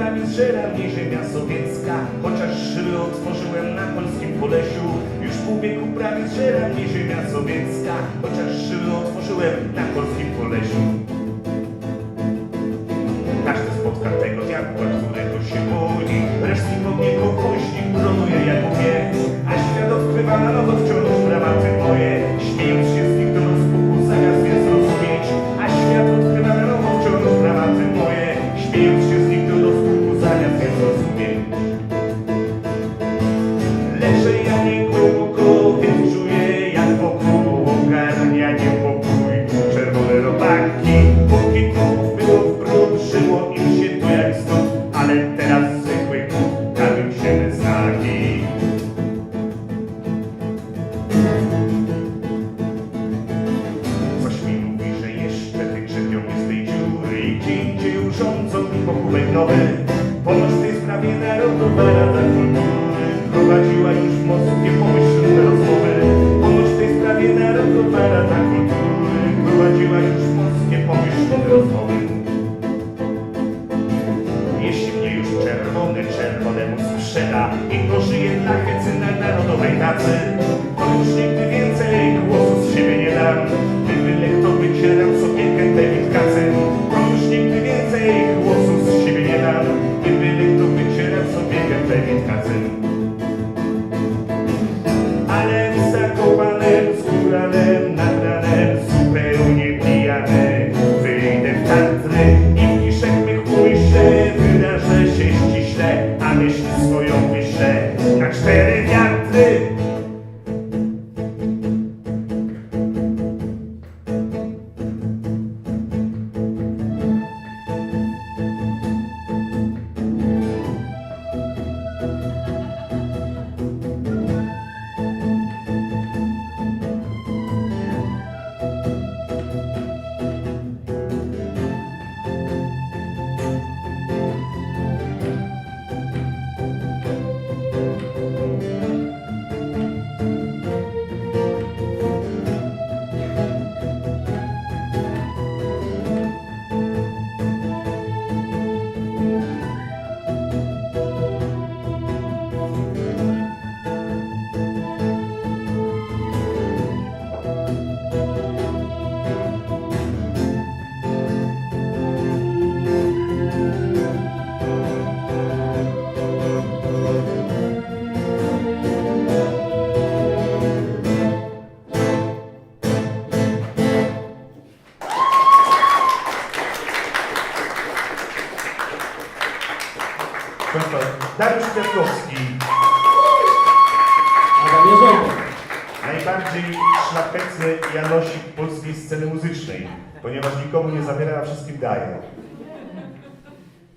prawie zżera mnie ziemia sowiecka. Chociaż szyby otworzyłem na polskim Polesiu Już pół wieku prawie zżera mnie ziemia sowiecka. Chociaż szyby otworzyłem na polskim Polesiu każdy spotka tego diabła, którego się boi. Resztki pod niego mi pochówek nowy. W tej sprawie Narodowa Rada Kultury Prowadziła już w Moskwie pomyślne rozmowy. Ponoć w tej sprawie Narodowa Rada Kultury Prowadziła już w Moskwie pomyślne rozmowy. Jeśli mnie już czerwony czerwonemu sprzeda i pożyje na hecy na narodowej tacy, to już nigdy więcej głosu z siebie nie dam. Dariusz Kwiatkowski Adam Jarząbek. Najbardziej szlachetny Janosik polskiej sceny muzycznej Ponieważ nikomu nie zabiera, a wszystkim daje